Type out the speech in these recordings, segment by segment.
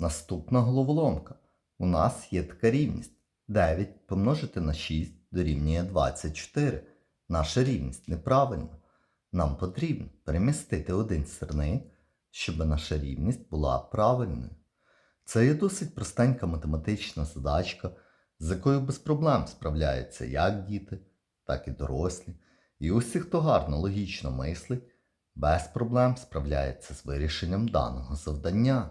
Наступна головоломка. У нас є така рівність. 9 помножити на 6 дорівнює 24. Наша рівність неправильна. Нам потрібно перемістити один сірник, щоб наша рівність була правильною. Це є досить простенька математична задачка, з якою без проблем справляються як діти, так і дорослі. І усі, хто гарно логічно мислить, без проблем справляється з вирішенням даного завдання.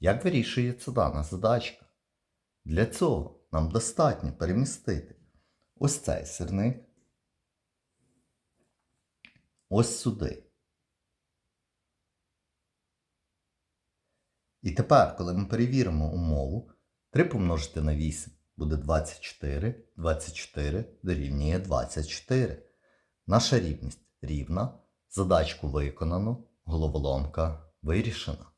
Як вирішується дана задачка? Для цього нам достатньо перемістити ось цей сирник ось сюди. І тепер, коли ми перевіримо умову, 3 помножити на 8 буде 24, 24 дорівнює 24. Наша рівність рівна, задачку виконано, головоломка вирішена.